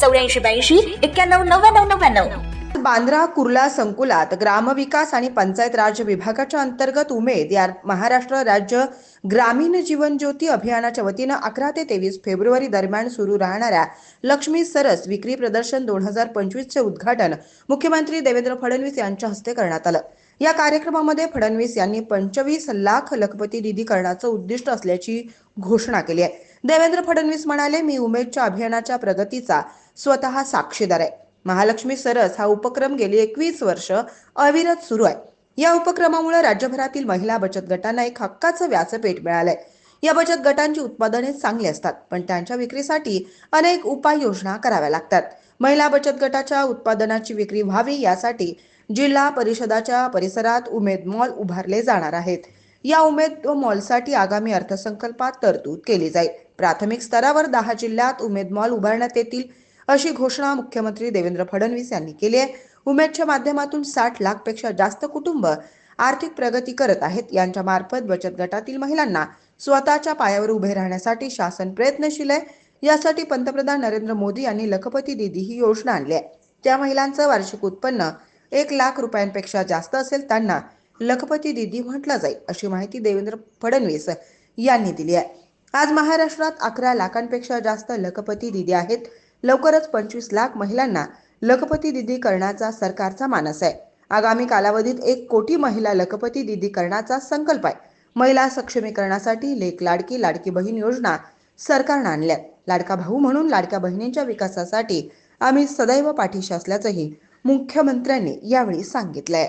चौऱ्याऐंशी ब्याऐंशी एक्क्याण्णव नव्याण्णव नव्याण्णव. बांद्रा कुर्ला संकुलात ग्रामविकास आणि पंचायत राज विभागाच्या अंतर्गत उमेद या महाराष्ट्र राज्य ग्रामीण जीवन ज्योती अभियानाच्या वतीनं अकरा ते तेवीस फेब्रुवारी दरम्यान सुरू राहणाऱ्या लक्ष्मी सरस विक्री प्रदर्शन दोन हजार पंचवीसचे उद्घाटन मुख्यमंत्री देवेंद्र फडणवीस यांच्या हस्ते करण्यात आलं. या कार्यक्रमामध्ये फडणवीस यांनी पंचवीस लाख लखपती निधी करण्याचं उद्दिष्ट असल्याची घोषणा केली आहे. देवेंद्र फडणवीस म्हणाले मी उमेदच्या अभियानाच्या प्रगतीचा स्वतः साक्षीदार आहे. महालक्ष्मी सरस हा उपक्रम गेली एकवीस वर्ष अविरत सुरू आहे. या उपक्रमामुळे राज्यभरातील महिला बचत गटांना एक हक्काचं व्यासपीठ मिळालंय. या बचत गटांची उत्पादने चांगली असतात पण त्यांच्या विक्रीसाठी अनेक उपाययोजना कराव्या लागतात. महिला बचत गटाच्या उत्पादनाची विक्री व्हावी यासाठी जिल्हा परिषदाच्या परिसरात उमेद मॉल उभारले जाणार आहेत. या उमेद मॉलसाठी आगामी अर्थसंकल्पात तरतूद केली जाईल. प्राथमिक स्तरावर दहा जिल्ह्यात उमेद मॉल उभारण्यात येतील अशी घोषणा मुख्यमंत्री देवेंद्र फडणवीस यांनी केली आहे. उमेदच्या माध्यमातून साठ लाखपेक्षा जास्त कुटुंब आर्थिक प्रगती करत आहेत. यांच्या मार्फत बचत गटातील महिलांना स्वतःच्या पायावर उभे राहण्यासाठी शासन प्रयत्नशील आहे. यासाठी पंतप्रधान नरेंद्र मोदी यांनी लखपती दिदी ही योजना आणली आहे. त्या महिलांचं वार्षिक उत्पन्न एक लाख रुपयांपेक्षा जास्त असेल त्यांना लखपती दिदी म्हटलं जाईल अशी माहिती देवेंद्र फडणवीस यांनी दिली आहे. आज महाराष्ट्रात अकरा लाखांपेक्षा जास्त लखपती दिदी आहेत. लवकरच पंचवीस लाख महिलांना लखपती दिदी करण्याचा सरकारचा मानस आहे. आगामी कालावधीत एक कोटी महिला लखपती दिदी करण्याचा संकल्प आहे. महिला सक्षमीकरणासाठी लेक लाडकी लाडकी बहीण योजना सरकारनं आणल्या. लाडका भाऊ म्हणून लाडक्या बहिणींच्या विकासासाठी आम्ही सदैव पाठीशी असल्याचंही मुख्यमंत्र्यांनी यावेळी सांगितलंय.